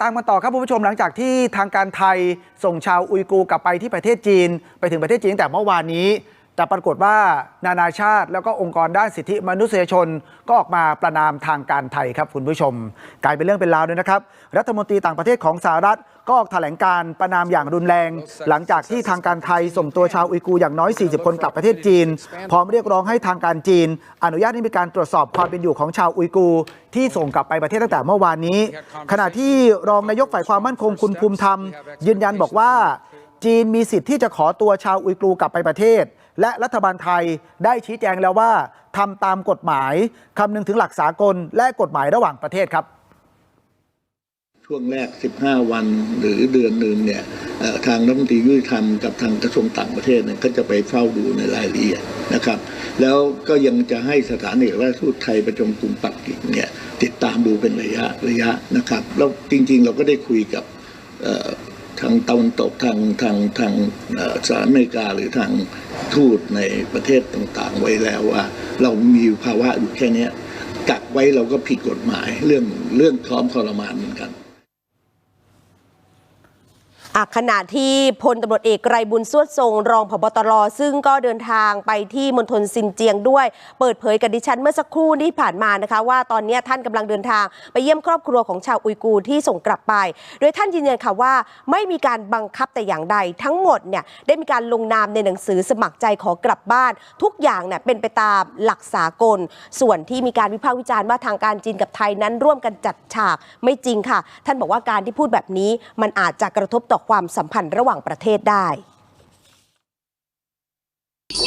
ตามมาต่อครับคุณผู้ชมหลังจากที่ทางการไทยส่งชาวอุยกูร์กลับไปที่ประเทศจีน ไปถึงประเทศจีนตั้งแต่เมื่อวานนี้ แต่ปรากฏว่านานาชาติแล้วก็องค์กรด้านสิทธิมนุษยชนก็ออกมาประนามทางการไทยครับคุณผู้ชม กลายเป็นเรื่องเป็นราวด้วยนะครับ รัฐมนตรีต่างประเทศของสหรัฐก็ออกแถลงการประนามอย่างรุนแรง หลังจากที่ทางการไทยส่งตัวชาวอุยกูอย่างน้อย 40 คนกลับประเทศจีน พร้อมเรียกร้องให้ทางการจีน อนุญาตให้มีการตรวจสอบความเป็นอยู่ของชาวอุยกู ที่ส่งกลับไปประเทศตั้งแต่เมื่อวานนี้ ขณะที่รองนายกฝ่ายความมั่นคงคุณภูมิธรรม ยืนยันบอกว่า จีนมีสิทธิ์ที่จะขอตัวชาวอุยกูกลับไปประเทศ และรัฐบาลไทยได้ชี้แจงแล้วว่าทำตามกฎหมายคำนึงถึงหลักสากล และกฎหมายระหว่างประเทศครับ ช่วงแรก 15 วันหรือเดือนหนึ่งเนี่ยทางรัฐมนตรียุติธรรมกับทางกระทรวงต่างประเทศเนี่ยก็จะไปเฝ้าดูในรายละเอียดนะครับ แล้วก็ยังจะให้สถานเอกราชทูตไทยประจำกรุงปักกิ่งเนี่ยติดตามดูเป็นระยะระยะนะครับแล้วจริงๆ เราก็ได้คุยกับ ทางตะวันตกทางทางทางสหรัฐอเมริกาหรือทางทูตในประเทศต่างๆ ไว้แล้วว่า เรามีภาวะอยู่แค่นี้กักไว้เราก็ผิดกฎหมายเรื่องเรื่องท้อมทรมานเหมือนกัน ขณะที่พลตำรวจเอกไกรบุญสวดทรง รองผบตรซึ่งก็เดินทางไปที่มณฑลซินเจียงด้วย เปิดเผยกับดิฉันเมื่อสักครู่ที่ผ่านมานะคะ ว่าตอนนี้ท่านกำลังเดินทางไปเยี่ยมครอบครัวของชาวอุยกูร์ที่ส่งกลับไป โดยท่านยืนยันค่ะว่า ไม่มีการบังคับแต่อย่างใด ทั้งหมดเนี่ยได้มีการลงนามในหนังสือสมัครใจขอกลับบ้าน ทุกอย่างเนี่ยเป็นไปตามหลักสากล ส่วนที่มีการวิพากษ์วิจารณ์ว่าทางการจีนกับไทยนั้นร่วมกันจัดฉากไม่จริงค่ะ ท่านบอกว่าการที่พูดแบบนี้มันอาจจะกระทบต่อความสัมพันธ์ระหว่างประเทศได้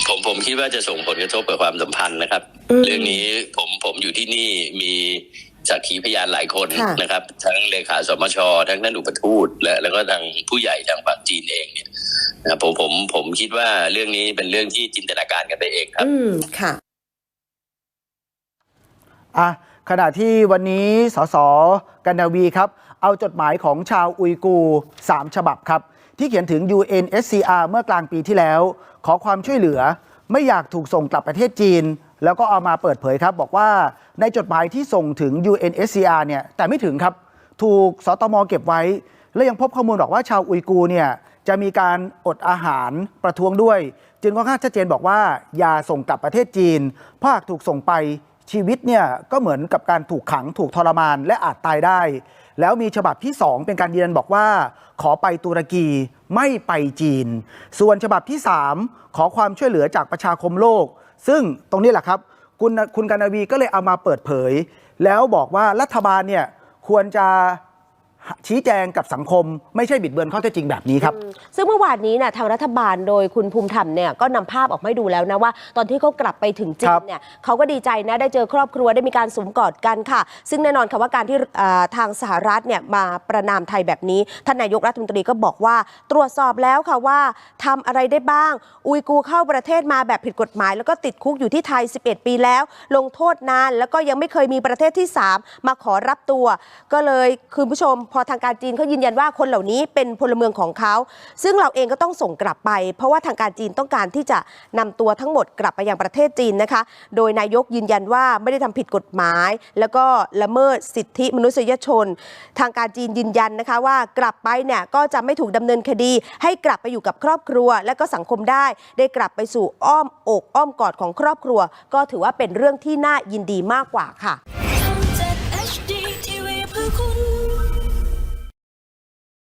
ผมผมคิดว่าจะส่งผลกระทบกับความสัมพันธ์นะครับอืมเรื่องนี้ผมผมอยู่ที่นี่มีสักขีพยานหลายคนค่ะนะครับ ทั้งเลขาสมช ทั้งท่านอุปทูตและแล้วก็ทางผู้ใหญ่ทางฝั่งจีนเองเนี่ยนะครับผมผมผมคิดว่าเรื่องนี้เป็นเรื่องที่จินตนาการกันไปเองครับ อืมค่ะอะ ขณะที่วันนี้สสกันนาวีครับ เอาจดหมายของชาวอุยกูร์สามฉบับครับ ที่เขียนถึง UNSCR เมื่อกลางปีที่แล้ว ขอความช่วยเหลือไม่อยากถูกส่งกลับประเทศจีน แล้วก็เอามาเปิดเผยครับ บอกว่าในจดหมายที่ส่งถึง UNSCR เนี่ยแต่ไม่ถึงครับ ถูกสตมเก็บไว้ และยังพบข้อมูลบอกว่าชาวอุยกูร์เนี่ยจะมีการอดอาหารประท้วงด้วย จึงค่อนข้างชัดเจนบอกว่าอย่าส่งกลับประเทศจีนเพราะหากถูกส่งไป ชีวิตเนี่ยก็เหมือนกับการถูกขังถูกทรมานและอาจตายได้ แล้วมีฉบับที่ 2 เป็นการยืนยันบอกว่า ขอไปตุรกีไม่ไปจีน ส่วนฉบับที่ 3 ขอความช่วยเหลือจากประชาคมโลก ซึ่งตรงนี้แหละครับคุณคุณกานาวีก็เลยเอามาเปิดเผย แล้วบอกว่ารัฐบาลเนี่ยควรจะ ชี้แจงกับสังคม ไม่ใช่บิดเบือนข้อเท็จจริงแบบนี้ครับซึ่งเมื่อวานนี้นะทางรัฐบาลโดยคุณภูมิธรรมเนี่ยก็นำภาพออกมาให้ดูแล้วนะว่า ตอนที่เขากลับไปถึงจีครันบเนี่ยเขาก็ดีใจนะได้เจอครอบครัวได้มีการสวมกอดกันค่ะ ซึ่งแน่นอนค่ะว่าการที่อ่าทางสหรัฐเนี่ยมาประนามไทยแบบนี้ท่านนายกรัฐมนตรีก็บอกว่า ตรวจสอบแล้วค่ะว่าทำอะไรได้บ้าง อุยกูร์เข้าประเทศมาแบบผิดกฎหมาย แล้วก็ติดคุกอยู่ที่ไทย 11 ปีแล้ว ลงโทษนานแล้วก็ยังไม่เคยมีประเทศที่ 3 มาขอรับตัว ก็เลยคุณผู้ชมพอทางการจีนเขายืนยันว่าคนเหล่านี้เป็นพลเมืองของเขา ซึ่งเราเองก็ต้องส่งกลับไป เพราะว่าทางการจีนต้องการที่จะนำตัวทั้งหมดกลับไปยังประเทศจีนนะคะ โดยนายกยืนยันว่าไม่ได้ทำผิดกฎหมาย แล้วก็ละเมิดสิทธิมนุษยชน ทางการจีนยืนยันนะคะว่ากลับไปเนี่ยก็จะไม่ถูกดำเนินคดี ให้กลับไปอยู่กับครอบครัว และก็สังคมได้ ได้กลับไปสู่อ้อมอกอ้อมกอดของครอบครัว ก็ถือว่าเป็นเรื่องที่น่ายินดีมากกว่าค่ะ HD TV เพื่อคุณ